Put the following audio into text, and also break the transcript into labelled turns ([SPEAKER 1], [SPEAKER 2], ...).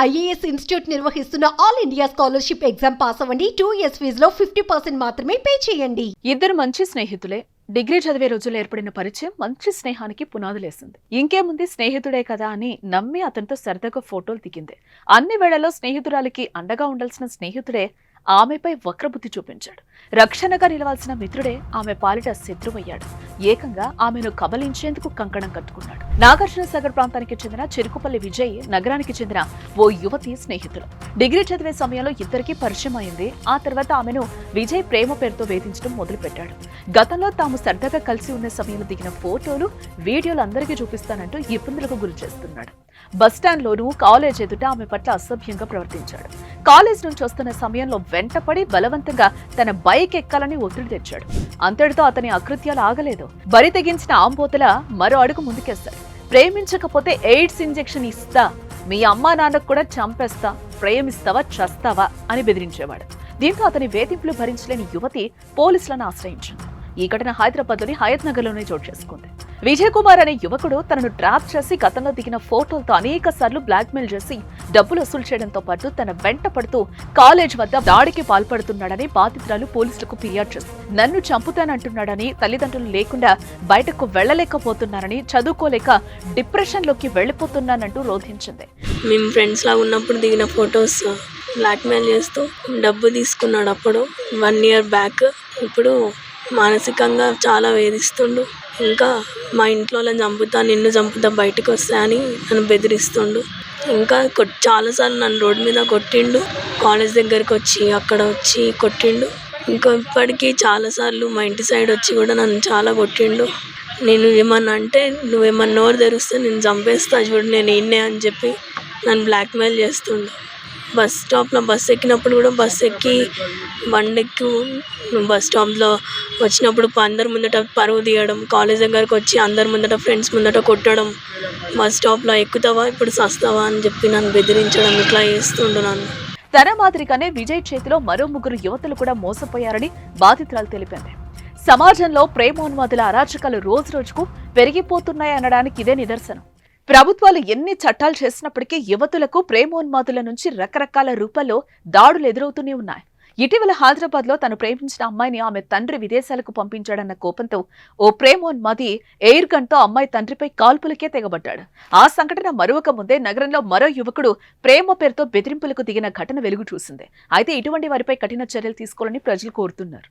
[SPEAKER 1] IAS institute నిర్వహిస్తున్న all India scholarship exam pass అవ్వండి. Two years ఫీజులో ఫిఫ్టీ పర్సెంట్ మాత్రమే పే చేయండి.
[SPEAKER 2] ఇద్దరు మంచి స్నేహితులే. డిగ్రీ చదివే రోజుల్లో ఏర్పడిన పరిచయం మంచి స్నేహానికి పునాదులేసింది. ఇంకేముంది స్నేహితుడే కదా అని నమ్మి అతనితో సరదాగా ఫోటోలు దిగింది. అన్ని వేళల్లో స్నేహితురాలికి అండగా ఉండాల్సిన స్నేహితుడే ఆమెపై వక్రబుద్ధి చూపించాడు. రక్షణగా నిలవాల్సిన మిత్రుడే ఆమె పాలిట శత్రువయ్యాడు. ఏకంగా ఆమెను కబలించేందుకు కంకణం కట్టుకున్నాడు. నాగార్జున సాగర్ ప్రాంతానికి చెందిన చెరుకుపల్లి విజయ్ నగరానికి చెందిన ఓ యువతి స్నేహితులు. డిగ్రీ చదివే సమయంలో ఇద్దరికీ పరిచయం అయింది. ఆ తర్వాత ఆమెను విజయ్ ప్రేమ పేరుతో వేధించడం మొదలుపెట్టాడు. గతంలో తాము సరదాగా కలిసి ఉన్న సమయంలో దిగిన ఫోటోలు వీడియోలు అందరికీ చూపిస్తానంటూ ఇబ్బందులకు గురి చేస్తున్నాడు. బస్టాండ్లోనూ కాలేజ్ ఎదుట ఆమె పట్ల అసభ్యంగా ప్రవర్తించాడు. కాలేజ్ నుంచి వస్తున్న సమయంలో వెంటపడి బలవంతంగా తన బైక్ ఎక్కాలని ఒత్తిడి తెచ్చాడు. అంతటితో అతని అకృత్యాలు ఆగలేదు. బరి తెగించిన ఆంబోతల మరో అడుగు ముందుకేశాడు ప్రేమించకపోతే ఎయిడ్స్ ఇంజెక్షన్ ఇస్తా. మీ అమ్మా నాన్నకు కూడా చంపేస్తా. ప్రేమిస్తావా చస్తావా అని బెదిరించేవాడు. దీంతో అతని వేధింపులు భరించలేని యువతి పోలీసులను ఆశ్రయించింది. ఈ ఘటన హైదరాబాద్లోని హయత్ నగర్లోనే చోటు చేసుకుంది. విజయ్ కుమార్ అనే యువకుడు తనను ట్రాప్ చేసి గతంలో దిగిన ఫోటోలతో అనేక సార్లు బ్లాక్మెయిల్ చేసి డబ్బులు వసూలు చేయడంతో పాటు తన వెంట పడుతూ కాలేజ్ వద్ద దాడికి పాల్పడుతున్నాడని బాధితురాలు పోలీసులకు ఫిర్యాదు చేసింది నన్ను చంపుతానంటున్నాడని తల్లిదండ్రులు లేకుండా బయటకు వెళ్ళలేకపోతున్నారని చదువుకోలేక డిప్రెషన్లోకి వెళ్ళిపోతున్నానంటూ రోధించింది.
[SPEAKER 3] మేము ఫ్రెండ్స్ లాగా ఉన్నప్పుడు దిగిన ఫొటోస్ బ్లాక్మెయిల్ చేస్తూ డబ్బు తీసుకున్నాడు అప్పుడు. One year back. ఇప్పుడు మానసికంగా చాలా వేధిస్తుండు. ఇంకా మా ఇంట్లో వాళ్ళని చంపుతా నిన్ను చంపుతా బయటకు వస్తా అని నన్ను బెదిరిస్తుండు. ఇంకా చాలాసార్లు నన్ను రోడ్డు మీద కొట్టిండు. కాలేజ్ దగ్గరికి వచ్చి అక్కడ వచ్చి కొట్టిండు. ఇంకా ఇప్పటికీ చాలాసార్లు మా ఇంటి సైడ్ వచ్చి కూడా నన్ను చాలా కొట్టిండు. నేను ఏమన్నా అంటే నువ్వేమన్నా నోరు తెరిస్తే నేను చంపేస్తా చూడు నేను ఇన్నే అని చెప్పి నన్ను బ్లాక్మెయిల్ చేస్తుండు. బస్ స్టాప్లో బస్ ఎక్కినప్పుడు కూడా బస్ ఎక్కి బండి బస్ స్టాప్లో వచ్చినప్పుడు అందరి ముందట పరువు తీయడం కాలేజ్ దగ్గరకు వచ్చి అందరి ముందట ఫ్రెండ్స్ ముందట కొట్టడం బస్ స్టాప్లో ఎక్కుతావా ఇప్పుడు సస్తావా అని చెప్పి నన్ను బెదిరించడం ఇట్లా చేస్తుండు నన్ను.
[SPEAKER 2] తన మాదిరిగానే విజయ్ చేతిలో మరో ముగ్గురు యువతలు కూడా మోసపోయారని బాధితురాలు తెలిపింది. సమాజంలో ప్రేమోన్మాదుల అరాచకాలు రోజు రోజుకు పెరిగిపోతున్నాయనడానికి ఇదే నిదర్శనం. ప్రభుత్వాలు ఎన్ని చట్టాలు చేసినప్పటికీ యువతులకు ప్రేమోన్మాదుల నుంచి రకరకాల రూపాల్లో దాడులు ఎదురవుతూనే ఉన్నాయి. ఇటీవల హైదరాబాద్లో తను ప్రేమించిన అమ్మాయిని ఆమె తండ్రి విదేశాలకు పంపించాడన్న కోపంతో ఓ ప్రేమోన్మాది ఎయిర్ గన్తో అమ్మాయి తండ్రిపై కాల్పులకే తెగబడ్డాడు. ఆ సంఘటన మరొక ముందే నగరంలో మరో యువకుడు ప్రేమ పేరుతో బెదిరింపులకు దిగిన ఘటన వెలుగు చూసింది. అయితే ఇటువంటి వారిపై కఠిన చర్యలు తీసుకోవాలని ప్రజలు కోరుతున్నారు.